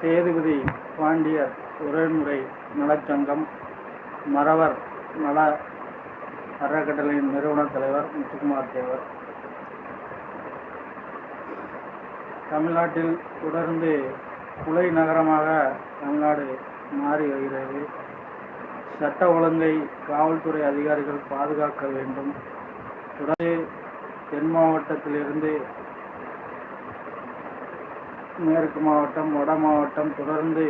சேதுபதி பாண்டியர் உறவுமுறை நலச்சங்கம் மறவர் நல அறக்கட்டளையின் நிறுவன தலைவர் முத்துக்குமார் தேவர். தமிழ்நாட்டில் தொடர்ந்து குலை நகரமாக தமிழ்நாடு மாறி வருகிறது. சட்ட ஒழுங்கை காவல்துறை அதிகாரிகள் பாதுகாக்க வேண்டும். தொடர்ந்து தென் மாவட்டத்திலிருந்து மேற்கு மாவட்டம் வட மாவட்டம் தொடர்ந்து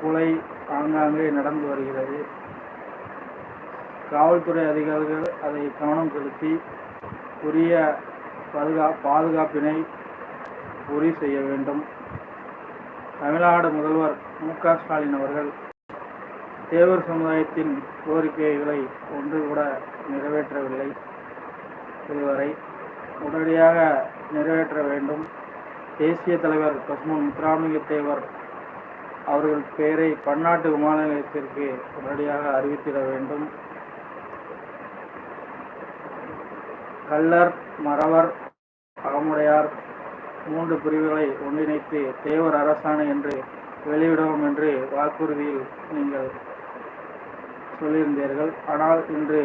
கொலை ஆங்காங்கே நடந்து வருகிறது. காவல்துறை அதிகாரிகள் அதை கவனம் செலுத்தி உரிய பாதுகா பாதுகாப்பினை உறுதி செய்ய வேண்டும். தமிழ்நாடு முதல்வர் மு க ஸ்டாலின் அவர்கள் தேவர் சமுதாயத்தின் கோரிக்கைகளை ஒன்று கூட நிறைவேற்றவில்லை. இதுவரை உடனடியாக நிறைவேற்ற வேண்டும். தேசிய தலைவர் பசுமன் முத்துராமலிங்க தேவர் அவர்கள் பெயரை பன்னாட்டு விமான நிலையத்திற்கு உடனடியாக அறிவித்திட வேண்டும். கள்ளர் மறவர் அகமுடையார் மூன்று பிரிவுகளை ஒன்றிணைத்து தேவர் அரசாணை என்று வெளியிடுவோம் என்று வாக்குறுதியில் நீங்கள் சொல்லியிருந்தீர்கள். ஆனால் இன்று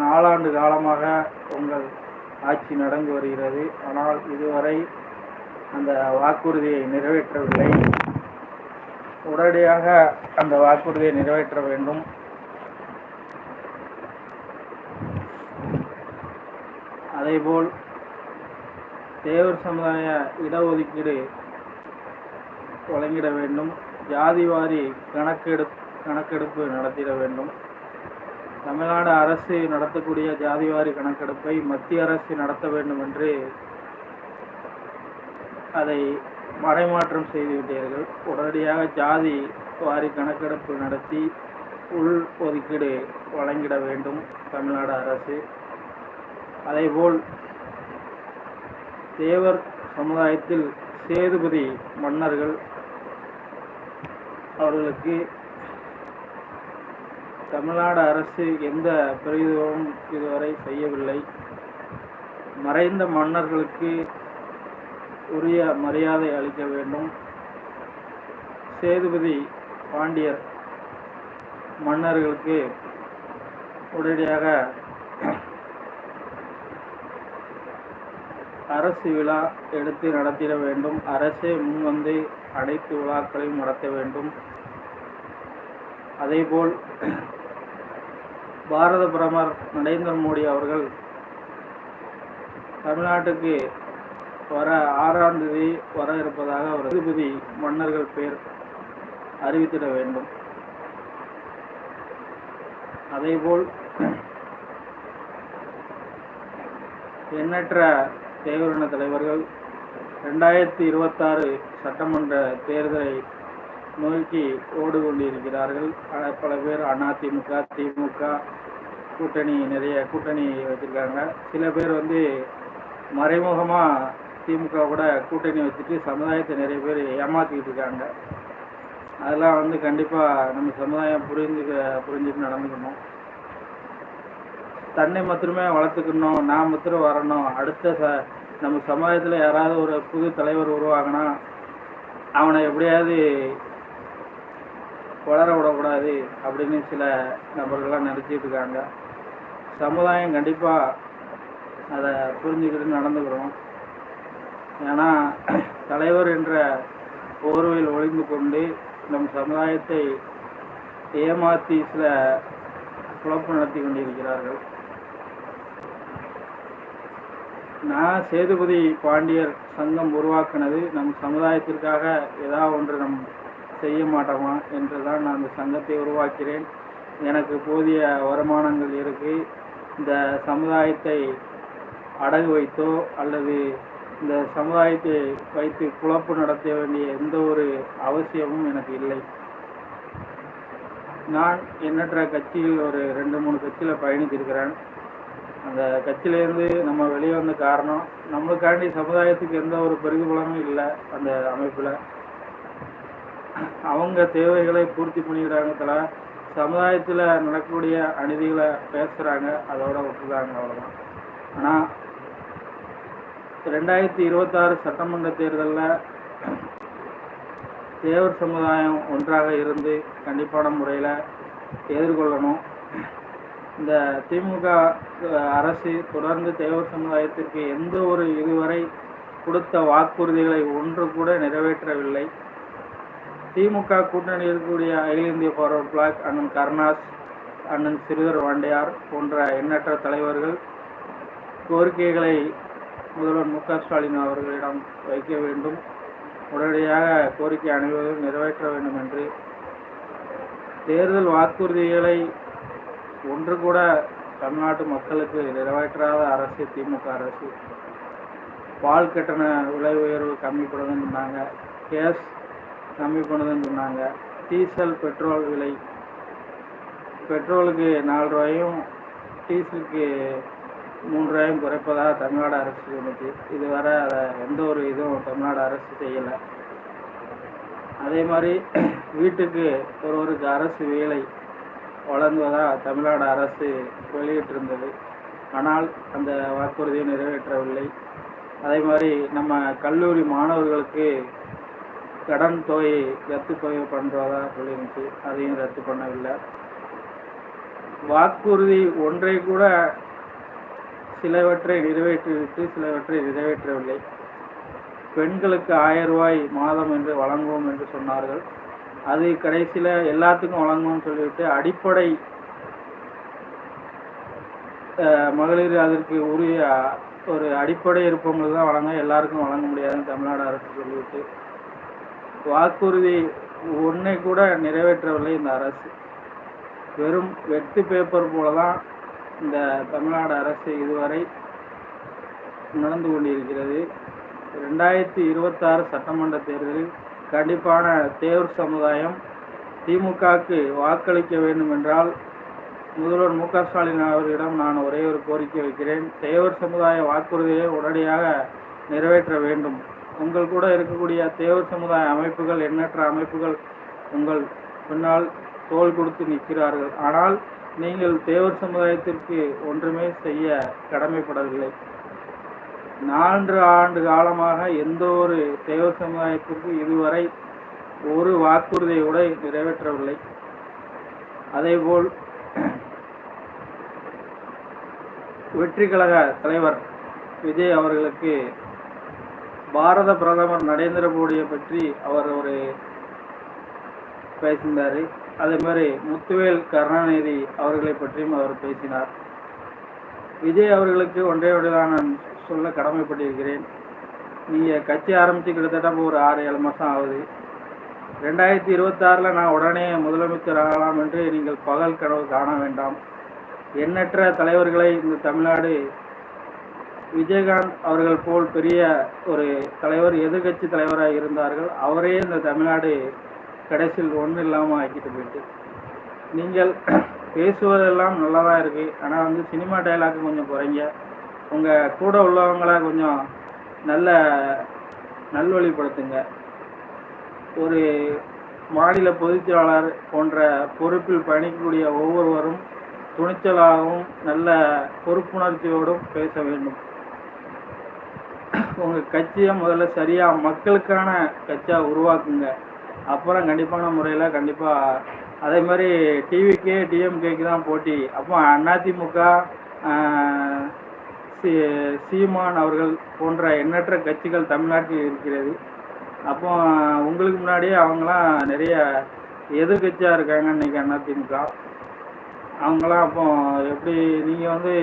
நாலாண்டு காலமாக உங்கள் ஆட்சி நடந்து வருகிறது. ஆனால் இதுவரை அந்த வாக்குறுதியை நிறைவேற்றவில்லை. உடனடியாக அந்த வாக்குறுதியை நிறைவேற்ற வேண்டும். அதேபோல் தேவர் சமுதாய இடஒதுக்கீடு வழங்கிட வேண்டும். ஜாதிவாரி கணக்கெடு கணக்கெடுப்பு நடத்திட வேண்டும். தமிழ்நாடு அரசு நடத்தக்கூடிய ஜாதிவாரி கணக்கெடுப்பை மத்திய அரசு நடத்த வேண்டும் என்று அதை மறைமாற்றம் செய்துவிட்டீர்கள் உடனடியாக ஜாதி வாரி கணக்கெடுப்பு நடத்தி உள் ஒதுக்கீடு வழங்கிட வேண்டும் தமிழ்நாடு அரசு. அதேபோல் தேவர் சமுதாயத்தில் சேதுபதி மன்னர்கள் அவர்களுக்கு தமிழ்நாடு அரசு எந்த பெரிதும் இதுவரை செய்யவில்லை. மறைந்த மன்னர்களுக்கு உரிய மரியாதை அளிக்க வேண்டும். சேதுபதி பாண்டியர் மன்னர்களுக்கு உடனடியாக அரசு விழா எடுத்து நடத்திட வேண்டும். அரசே முன்வந்து அனைத்து விழாக்களையும் நடத்த வேண்டும். அதேபோல் பாரத பிரதமர் நரேந்திர மோடி அவர்கள் தமிழ்நாட்டுக்கு வர ஆறாம் தேதி வர இருப்பதாக அவர் திருப்பதி மன்னர்கள் பெயர் அறிவித்திட வேண்டும். அதேபோல் எண்ணற்ற தேவரின தலைவர்கள் ரெண்டாயிரத்தி இருபத்தாறு சட்டமன்ற தேர்தலை நோக்கி ஓடு கொண்டிருக்கிறார்கள் பல- பல பேர் அதிமுக திமுக கூட்டணி நிறைய கூட்டணி வச்சிருக்காங்க சில பேர் வந்து மறைமுகமாக திமுக கூட கூட்டணி வச்சுட்டு சமுதாயத்தை நிறைய பேர் ஏமாத்திக்கிட்டு இருக்காங்க. அதெல்லாம் வந்து கண்டிப்பாக நம்ம சமுதாயம் புரிஞ்சுக்க புரிஞ்சுட்டு நடந்துக்கணும். தன்னை மாத்திரமே வளர்த்துக்கணும் நான் மாத்திரம் வரணும். அடுத்த ச நம்ம சமுதாயத்தில் யாராவது ஒரு புது தலைவர் உருவாகினா அவனை எப்படியாவது வளர விடக்கூடாது அப்படின்னு சில நபர்கள்லாம் நினச்சிட்டு இருக்காங்க. சமுதாயம் கண்டிப்பாக அதை புரிஞ்சுக்கிட்டு நடந்துக்கிறோம் ஏன்னா தலைவர் என்ற போர்வையில் ஒளிந்து கொண்டு நம் சமுதாயத்தை ஏமாற்றி சில குழப்பம் நடத்தி கொண்டிருக்கிறார்கள். நான் சேதுபதி பாண்டியர் சங்கம் உருவாக்குனது நம் சமுதாயத்திற்காக ஏதாவது ஒன்று நம் செய்ய மாட்டோமா என்று தான் நான் அந்த சங்கத்தை உருவாக்கிறேன். எனக்கு போதிய வருமானங்கள் இருக்குது இந்த சமுதாயத்தை அடகு வைத்தோ அல்லது இந்த சமுதாயத்தை வைத்து குழப்பு நடத்த வேண்டிய எந்த ஒரு அவசியமும் எனக்கு இல்லை. நான் எண்ணற்ற கட்சியில் ஒரு ரெண்டு மூணு கட்சியில் பயணித்திருக்கிறேன். அந்த கட்சியிலேருந்து நம்ம வெளியே வந்த காரணம் நம்மளுக்காண்டி சமுதாயத்துக்கு எந்த ஒரு பெருகுபலமும் இல்லை அந்த அமைப்பில். அவங்க தேவைகளை பூர்த்தி பண்ணிக்கிறாங்க தவிர சமுதாயத்தில் நடக்கக்கூடிய அநீதிகளை பேசுகிறாங்க அதோட விட்டுறாங்க அவ்வளோதான் ஆனால் ரெண்டாயிரத்தி இருபத்தாறு சட்டமன்ற தேர்தலில் தேவர் சமுதாயம் ஒன்றாக இருந்து கண்டிப்பான முறையில் எதிர்கொள்ளணும். இந்த திமுக அரசு தொடர்ந்து தேவர் சமுதாயத்திற்கு எந்த ஒரு இதுவரை கொடுத்த வாக்குறுதிகளை ஒன்று கூட நிறைவேற்றவில்லை. திமுக கூட்டணி இருக்கக்கூடிய அகில இந்திய ஃபார்வர்ட் பிளாக் அண்ணன் கருணாஸ் அண்ணன் சிறுதர் வாண்டையார் போன்ற எண்ணற்ற தலைவர்கள் கோரிக்கைகளை முதல்வர் மு க ஸ்டாலின் அவர்களிடம் வைக்க வேண்டும். உடனடியாக கோரிக்கை அனைவரும் நிறைவேற்ற வேண்டும் என்று. தேர்தல் வாக்குறுதிகளை ஒன்று கூட தமிழ்நாட்டு மக்களுக்கு நிறைவேற்றாத அரசு திமுக அரசு. பால் கட்டண விலை உயர்வு கம்மி பண்ணுதுன்னு சொன்னாங்க. கேஸ் கம்மி பண்ணுதுன்னு சொன்னாங்க. டீசல் பெட்ரோல் விலை. பெட்ரோலுக்கு நாலு ரூபாயும் டீசலுக்கு மூன்றாயிரம் குறைப்பதாக தமிழ்நாடு அரசு சொன்னுச்சு இதுவரை அதை எந்த ஒரு இதுவும் தமிழ்நாடு அரசு செய்யலை. அதே மாதிரி வீட்டுக்கு ஒருவருக்கு அரசு வேலை வழங்குவதாக தமிழ்நாடு அரசு வெளியிட்டிருந்தது. ஆனால் அந்த வாக்குறுதியை நிறைவேற்றவில்லை. அதே மாதிரி நம்ம கல்லூரி மாணவர்களுக்கு கடன் தொகை ரத்து தொகை பண்ணுறதா சொல்லியிருந்துச்சு. அதையும் ரத்து பண்ணவில்லை. வாக்குறுதி ஒன்றை கூட சிலவற்றை நிறைவேற்றிவிட்டு சிலவற்றை நிறைவேற்றவில்லை. பெண்களுக்கு ஆயிரம் ரூபாய் மாதம் என்று வழங்குவோம் என்று சொன்னார்கள். அது கடைசியில் எல்லாத்துக்கும் வழங்குவோம்னு சொல்லிவிட்டு அடிப்படை அஹ், மகளிர் அதற்கு உரிய ஒரு அடிப்படை இருப்பவங்களுக்கு தான் வழங்க எல்லாருக்கும் வழங்க முடியாதுன்னு தமிழ்நாடு அரசு சொல்லிவிட்டு வாக்குறுதி ஒன்றை கூட நிறைவேற்றவில்லை இந்த அரசு. வெறும் வெட்டு பேப்பர் போல தான் இந்த தமிழ்நாடு அரசு இதுவரை நடந்து கொண்டிருக்கிறது. ரெண்டாயிரத்தி இருபத்தாறு சட்டமன்ற தேர்தலில் கண்டிப்பான தேவர் சமுதாயம் திமுகவுக்கு வாக்களிக்க வேண்டும் என்றால் முதல்வர் மு க ஸ்டாலின் அவர்களிடம் நான் ஒரே ஒரு கோரிக்கை வைக்கிறேன். தேவர் சமுதாய வாக்குறுதியை உடனடியாக நிறைவேற்ற வேண்டும். உங்கள் கூட இருக்கக்கூடிய தேவர் சமுதாய அமைப்புகள் எண்ணற்ற அமைப்புகள் உங்கள் பின்னால் தோள் கொடுத்து நிற்கிறார்கள். ஆனால் நீங்கள் தேவர் சமுதாயத்திற்கு ஒன்றுமே செய்ய கடமைப்படவில்லை. நான்கு ஆண்டு காலமாக எந்த ஒரு தேவர் சமுதாயத்திற்கு இதுவரை ஒரு வாக்குறுதியை கூட நிறைவேற்றவில்லை. அதேபோல் வெற்றி கழக தலைவர் விஜய் அவர்களுக்கு பாரத பிரதமர் நரேந்திர மோடியை பற்றி அவர் ஒரு பேசியிருந்தார். அதே மாதிரி முத்துவேல் கருணாநிதி அவர்களை பற்றியும் அவர் பேசினார். விஜய் அவர்களுக்கு ஒன்றே ஒன்றுதான் நான் சொல்ல கடமைப்பட்டிருக்கிறேன். நீங்கள் கட்சி ஆரம்பித்து கிட்டத்தட்ட ஒரு ஆறு ஏழு மாதம் ஆகுது. ரெண்டாயிரத்தி இருபத்தாறில் நான் உடனே முதலமைச்சர் ஆகலாம் என்று நீங்கள் பகல் கனவு காண வேண்டாம். எண்ணற்ற தலைவர்களை இந்த தமிழ்நாடு விஜயகாந்த் அவர்கள் போல் பெரிய ஒரு தலைவர் எதிர்கட்சி தலைவராக இருந்தார்கள். அவரே இந்த தமிழ்நாடு கடைசியில் ஒன்றும் இல்லாமல் ஆக்கிட்டு போயிட்டு. நீங்கள் பேசுவதெல்லாம் நல்லா தான் இருக்குது ஆனால் வந்து சினிமா டைலாக் கொஞ்சம் குறைங்க. உங்கள் கூட உள்ளவங்கள கொஞ்சம் நல்ல நல்வழிப்படுத்துங்க. ஒரு மாநில பொதுச்செயலாளர் போன்ற பொறுப்பில் பயணிக்கக்கூடிய ஒவ்வொருவரும் துணிச்சலாகவும் நல்ல பொறுப்புணர்ச்சியோடும் பேச வேண்டும். உங்கள் கட்சியை முதல்ல சரியாக மக்களுக்கான கட்சியாக உருவாக்குங்க. அப்புறம் கண்டிப்பான முறையில் கண்டிப்பாக அதே மாதிரி டிவிக்கே டிஎம்கேக்கு தான் போட்டி. அப்போ அதிமுக சி சீமான் அவர்கள் போன்ற எண்ணற்ற கட்சிகள் தமிழ்நாட்டில் இருக்கிறது. அப்போ உங்களுக்கு முன்னாடியே அவங்களாம் நிறைய எதிர்கட்சியாக இருக்காங்க இன்னைக்கு அதிமுக அவங்களாம் அப்போ எப்படி நீங்கள் வந்து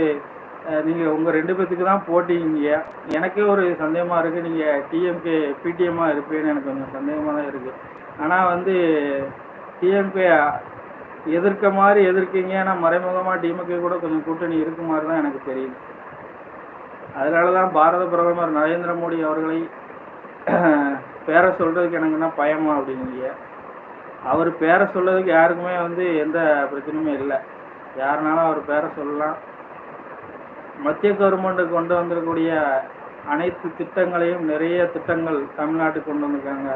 நீங்கள் உங்கள் ரெண்டு பேர்த்துக்கு தான் போட்டிங்க. எனக்கே ஒரு சந்தேகமாக இருக்குது நீங்கள் டிஎம்கே பிடிஎம்மாக இருப்பேன்னு எனக்கு கொஞ்சம் சந்தேகமாக தான் இருக்குது ஆனால் வந்து டிஎம்கே எதிர்க்க மாதிரி எதிர்க்கீங்க ஆனால் மறைமுகமாக டிஎம்கே கூட கொஞ்சம் கூட்டணி இருக்கு மாதிரி தான் எனக்கு தெரியுது. அதனால தான் பாரத பிரதமர் நரேந்திர மோடி அவர்களை பேரை சொல்கிறதுக்கு எனக்கு என்ன பயமா அப்படிங்க அவர் பேரை சொல்கிறதுக்கு யாருக்குமே வந்து எந்த பிரச்சனையுமே இல்லை. யாருனாலும் அவர் பேரை சொல்லலாம். மத்திய கவர்மெண்ட் கொண்டு வந்திருக்கக்கூடிய அனைத்து திட்டங்களையும் நிறைய திட்டங்கள் தமிழ்நாட்டுக்கு கொண்டு வந்திருக்காங்க.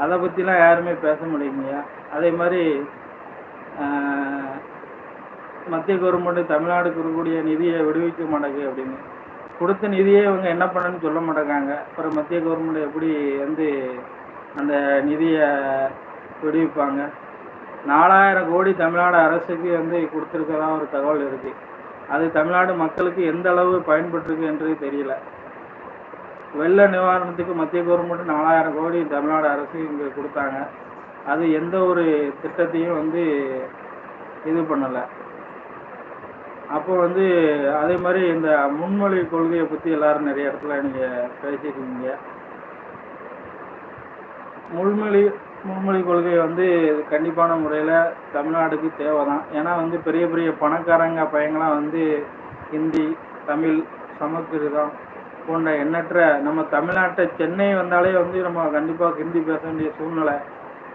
அதை பற்றிலாம் யாருமே பேச முடியுங்கய்யா அதே மாதிரி மத்திய கவர்மெண்ட் தமிழ்நாடுக்கு இருக்கக்கூடிய நிதியை விடுவிக்க மாட்டேங்குது அப்படின்னு. கொடுத்த நிதியை இவங்க என்ன பண்ணுன்னு சொல்ல மாட்டேங்காங்க அப்புறம் மத்திய கவர்மெண்ட் எப்படி வந்து அந்த நிதியை விடுவிப்பாங்க? நாலாயிரம் கோடி தமிழ்நாடு அரசுக்கு வந்து கொடுத்துருக்கதான் ஒரு தகவல் இருக்குது அது தமிழ்நாடு மக்களுக்கு எந்த அளவு பயன்பட்டுருக்கு என்று தெரியல. வெள்ள நிவாரணத்துக்கு மத்திய கவர்மெண்ட் நாலாயிரம் கோடி தமிழ்நாடு அரசு இங்கே கொடுத்தாங்க. அது எந்த ஒரு திட்டத்தையும் வந்து இது பண்ணலை. அப்போ வந்து அதே மாதிரி இந்த முன்மொழி கொள்கையை பற்றி எல்லாரும் நிறைய இடத்துல நீங்கள் பேசியிருக்கீங்க. முன்மொழி முன்மொழி கொள்கை வந்து கண்டிப்பான முறையில் தமிழ்நாடுக்கு தேவை தான் ஏன்னா வந்து பெரிய பெரிய பணக்காரங்க பையங்களாம் வந்து ஹிந்தி தமிழ் சமஸ்கிருதம் போன்ற எண்ணற்ற நம்ம தமிழ்நாட்டை சென்னை வந்தாலே வந்து நம்ம கண்டிப்பாக ஹிந்தி பேச வேண்டிய சூழ்நிலை.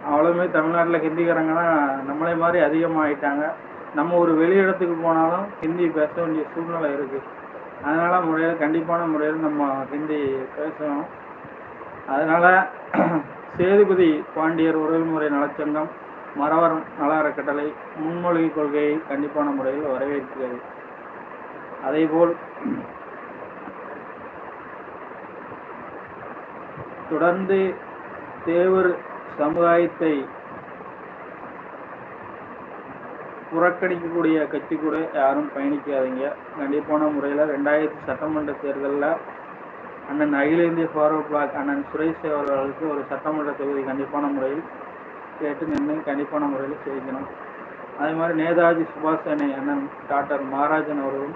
அவ்வளோமே தமிழ்நாட்டில் ஹிந்திக்காரங்க தான் நம்மளே மாதிரி அதிகமாகிட்டாங்க நம்ம ஒரு வெளி இடத்துக்கு போனாலும் ஹிந்தி பேச வேண்டிய சூழ்நிலை இருக்குது அதனால் முறையில் கண்டிப்பான முறையில் நம்ம ஹிந்தி பேசணும். அதனால் சேதுபதி பாண்டியர் உறவுமுறை நலச்சங்கம் மறவர் நல அறக்கட்டளை முன்மொழிவு கொள்கையை கண்டிப்பான முறையில் வரவேற்கிறது. அதேபோல் தொடர்ந்து தேவர் சமுதாயத்தை புறக்கணிக்கக்கூடிய கட்சி கூட யாரும் பயணிக்காதீங்க. கண்டிப்பான முறையில் ரெண்டாயிரத்தி சட்டமன்ற தேர்தலில் அண்ணன் அகில இந்திய ஃபார்வர்ட் பிளாக் அண்ணன் சுரேஷ் அவர்களுக்கு ஒரு சட்டமன்ற தொகுதி கண்டிப்பான முறையில் கேட்டு நின்று கண்டிப்பான முறையில் செய்யணும் அதே மாதிரி நேதாஜி சுபாஷ் சேனை அண்ணன் டாக்டர் மகாராஜன் அவர்களும்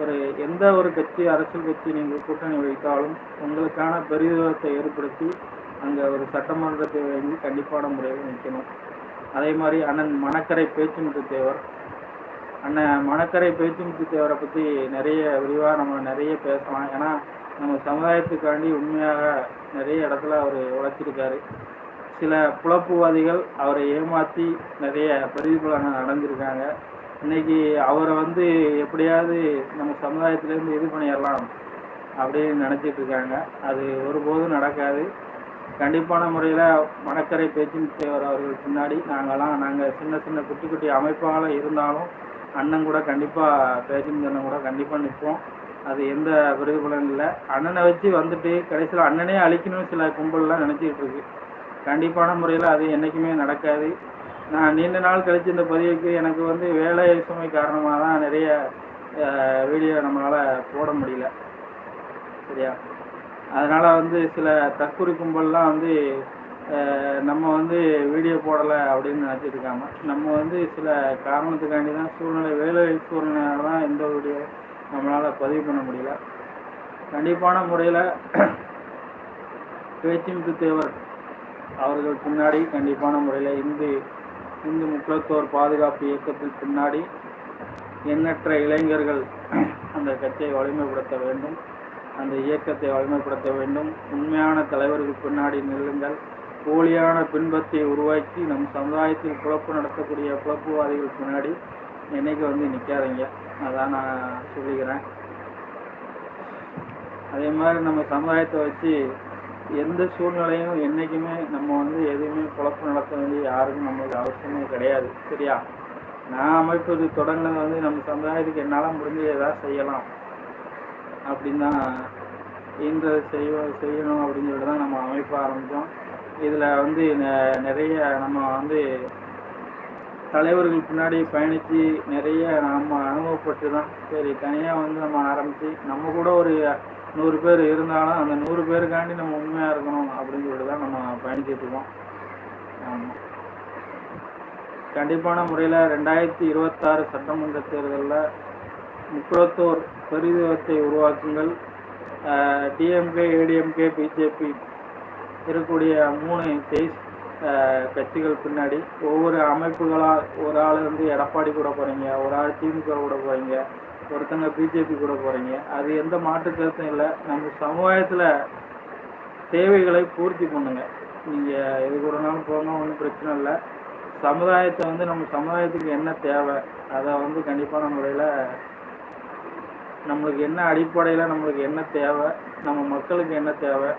ஒரு எந்த ஒரு கட்சி அரசியல் கட்சி நீங்கள் கூட்டணி வைத்தாலும் உங்களுக்கான பெரிதத்தை ஏற்படுத்தி அங்கே ஒரு சட்டமன்றத்தை வந்து கண்டிப்பான முறையில் நிற்கணும். அதே மாதிரி அண்ணன் மணக்கரை பேச்சுமுத்து தேவர். அண்ணன் மணக்கரை பேச்சுமுத்து தேவரை பற்றி நிறைய விரிவாக நம்ம நிறைய பேசலாம். ஏன்னா நம்ம சமுதாயத்துக்காண்டி உண்மையாக நிறைய இடத்துல அவர் உழைச்சிருக்காரு. சில புலப்புவாதிகள் அவரை ஏமாற்றி நிறைய பிரதிபலனை நடந்திருக்காங்க இன்னைக்கு அவரை வந்து எப்படியாவது நம்ம சமுதாயத்திலேருந்து இது பண்ணிடலாம் அப்படின்னு நினச்சிட்டு இருக்காங்க. அது ஒருபோதும் நடக்காது. கண்டிப்பான முறையில் மணக்கரை பேச்சின் தேவர் அவர்கள் பின்னாடி நாங்கள்லாம் நாங்கள் சின்ன சின்ன குட்டி குட்டி அமைப்பாக இருந்தாலும் அண்ணன் கூட கண்டிப்பாக பேச்சின் அண்ணன் கூட கண்டிப்பாக நிற்போம். அது எந்த பிரதிபலன் இல்லை. அண்ணனை வச்சு வந்துட்டு கடைசியில் அண்ணனே அழிக்கணும்னு சில கும்பல்லாம் நினச்சிக்கிட்டு இருக்கு. கண்டிப்பான முறையில் அது என்றைக்குமே நடக்காது. நான் நீண்ட நாள் கழித்து இந்த பதிவுக்கு எனக்கு வந்து வேலை சுமை காரணமாக தான் நிறைய வீடியோ நம்மளால் போட முடியல. சரியா? அதனால் வந்து சில தற்கொலை கும்பல்லாம் வந்து நம்ம வந்து வீடியோ போடலை அப்படின்னு நினச்சிட்டு நம்ம வந்து சில காரணத்துக்காண்டி தான் சூழ்நிலை வேலை சூழ்நிலை தான் எந்த வீடியோ நம்மளால் பதிவு பண்ண முடியல. கண்டிப்பான முறையில் பேச்சிமுத்து தேவர் அவர்கள் பின்னாடி கண்டிப்பான முறையில் இந்து இந்து முக்கியத்துவர் பாதுகாப்பு இயக்கத்தில் பின்னாடி எண்ணற்ற இளைஞர்கள் அந்த கட்சியை வலிமைப்படுத்த வேண்டும். அந்த இயக்கத்தை வலிமைப்படுத்த வேண்டும். உண்மையான தலைவருக்கு பின்னாடி நில்லுங்கள். போலியான பின்பத்தை உருவாக்கி நம் சமுதாயத்தில் குழப்பு நடத்தக்கூடிய குழப்புவாதிகள் பின்னாடி என்னைக்கு வந்து நிற்காதீங்க அதான் நான் சொல்லிக்கிறேன். அதே மாதிரி நம்ம சமுதாயத்தை வச்சு எந்த சூழ்நிலையும் என்றைக்குமே நம்ம வந்து எதுவுமே குழப்பம் நடத்த வேண்டிய யாருக்கும் நம்மளுக்கு அவசியமே கிடையாது. சரியா? நான் அமைப்பது தொடங்கினது வந்து நம்ம சமுதாயத்துக்கு என்னால் முடிஞ்சு ஏதாவது செய்யலாம். அப்படின்னு தான் இந்த செய்ய செய்யணும் அப்படின்னு சொல்லிட்டு தான் நம்ம அமைப்ப ஆரம்பித்தோம் இதில் வந்து நிறைய நம்ம வந்து தலைவர்கள் பின்னாடி பயணித்து நிறைய நம்ம அனுபவப்பட்டு தான் சரி தனியாக வந்து நம்ம ஆரம்பித்து நம்ம கூட ஒரு நூறு பேர் இருந்தாலும் அந்த நூறு பேருக்காண்டி நம்ம உண்மையாக இருக்கணும் அப்படின்னு சொல்லிட்டு தான் நம்ம பயணிச்சுட்டு இருக்கோம். ஆமாம் கண்டிப்பான முறையில் ரெண்டாயிரத்தி இருபத்தாறு சட்டமன்ற தேர்தலில் முக்கியத்தோர் பெரிதுவத்தை உருவாக்குங்கள். டிஎம்கே ஏடிஎம்கே பிஜேபி இருக்கக்கூடிய மூணு தேஸ் கட்சிகள் பின்னாடி ஒவ்வொரு அமைப்புகளாக ஒரு ஆள் வந்து எடப்பாடி கூட போகிறீங்க ஒரு ஆள் திமுக கூட போகிறீங்க ஒருத்தங்க பிஜேபி கூட போகிறீங்க அது எந்த மாற்று கருத்தும் இல்லை. நம்ம சமுதாயத்தில் தேவைகளை பூர்த்தி பண்ணுங்க. நீங்கள் எது கூடனாலும் போங்க ஒன்றும் பிரச்சனை இல்லை. சமுதாயத்தை வந்து நம்ம சமுதாயத்துக்கு என்ன தேவை அதை வந்து கண்டிப்பான முறையில் நம்மளுக்கு என்ன அடிப்படையில் நம்மளுக்கு என்ன தேவை நம்ம மக்களுக்கு என்ன தேவை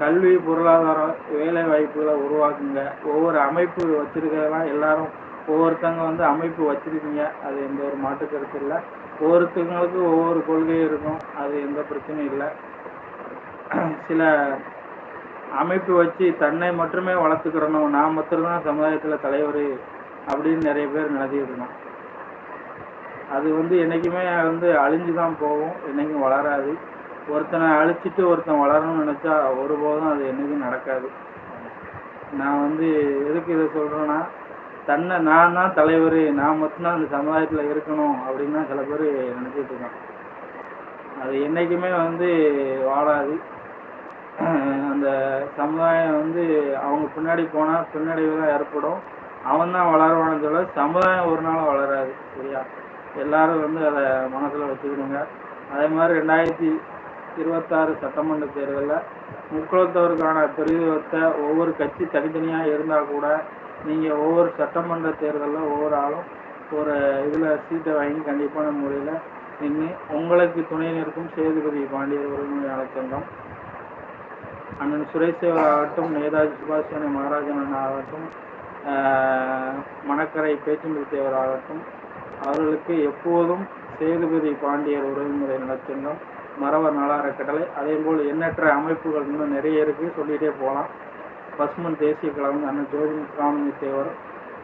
கல்வி பொருளாதாரம் வேலை வாய்ப்புகளை உருவாக்குங்க. ஒவ்வொரு அமைப்பு வச்சிருக்கிறதெல்லாம் எல்லாரும் ஒவ்வொருத்தங்க வந்து அமைப்பு வச்சிருக்கீங்க அது எந்த ஒரு மாற்று கருத்து இல்லை. ஒவ்வொருத்தவங்களுக்கு ஒவ்வொரு கொள்கையும் இருக்கும் அது எந்த பிரச்சனையும் இல்லை. சில அமைப்பு வச்சு தன்னை மட்டுமே வளர்த்துக்கிறணும் நான் மட்டும்தான் சமுதாயத்தில் தலைவர் அப்படின்னு நிறைய பேர் நினைச்சிட்டு அது வந்து என்றைக்குமே வந்து அழிஞ்சு தான் போகும் என்றைக்கும் வளராது. ஒருத்தனை அழிச்சிட்டு ஒருத்தன் வளரணும்னு நினச்சா ஒருபோதும் அது என்றைக்கும் நடக்காது. நான் வந்து எதுக்கு இதை சொல்கிறேன்னா தன்னை நான் தான் தலைவர் நான் மட்டும்தான் அந்த சமுதாயத்தில் இருக்கணும் அப்படின்னு தான் சில பேர் நினச்சிட்டு இருக்கான் அது என்றைக்குமே வந்து வாழாது அந்த சமுதாயம் வந்து அவங்க பின்னாடி போனால் பின்னடைவு தான் ஏற்படும். அவன் தான் வளருவானு சொல்ல சமுதாயம் ஒரு நாள் வளராது சரியா? எல்லாரும் வந்து அதை மனசில் வச்சுக்கிடுங்க அதே மாதிரி ரெண்டாயிரத்தி இருபத்தாறு சட்டமன்ற தேர்தலில் முக்குளத்தவருக்கான பிரதிநிதித்துவத்தை ஒவ்வொரு கட்சி தனித்தனியாக இருந்தால் கூட நீங்கள் ஒவ்வொரு சட்டமன்ற தேர்தலில் ஒவ்வொரு ஆளும் ஒரு இதில் சீட்டை வாங்கி கண்டிப்பான முறையில் நின்று உங்களுக்கு துணை நிற்கும் சேதுபதி பாண்டியர் உரிமையாளர் சங்கம் அண்ணன் சுரேஷ் ஆகட்டும் நேதாஜி சுபாஷ் சந்திர மகாராஜன் ஆகட்டும் மணக்கரை பேச்சுமில் தேவர் ஆகட்டும் அவர்களுக்கு எப்போதும் சேதுபதி பாண்டியர் உறவுமுறை நலச்சங்கம் மரவர் நல அறக்கட்டளை அதேபோல் எண்ணற்ற அமைப்புகள் இன்னும் நிறைய இருக்குது சொல்லிகிட்டே போகலாம். பசுமன் தேசிய கழகம் அண்ணன் ஜோதி முத்துராமணி தேவர்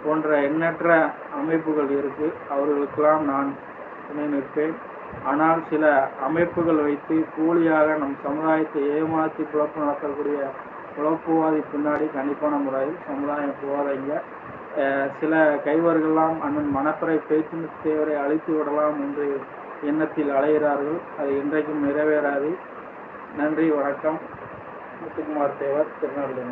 போன்ற எண்ணற்ற அமைப்புகள் இருக்குது அவர்களுக்கெல்லாம் நான் துணை நிற்பேன். ஆனால் சில அமைப்புகள் வைத்து கூலியாக நம் சமுதாயத்தை ஏமாற்றி குழப்பம் நடத்தக்கூடிய குழப்புவாதி பின்னாடி கண்டிப்பான முறையில் சமுதாயம் போகாதீங்க சில கைவர்கள்லாம் அண்ணன் மணப்பறை பேச்சு தேவரை அழித்து விடலாம் என்று எண்ணத்தில் அலைகிறார்கள் அது இன்றைக்கும் நிறைவேறாது. நன்றி வணக்கம். முத்துக்குமார் தேவர் திருநெல்வேலி.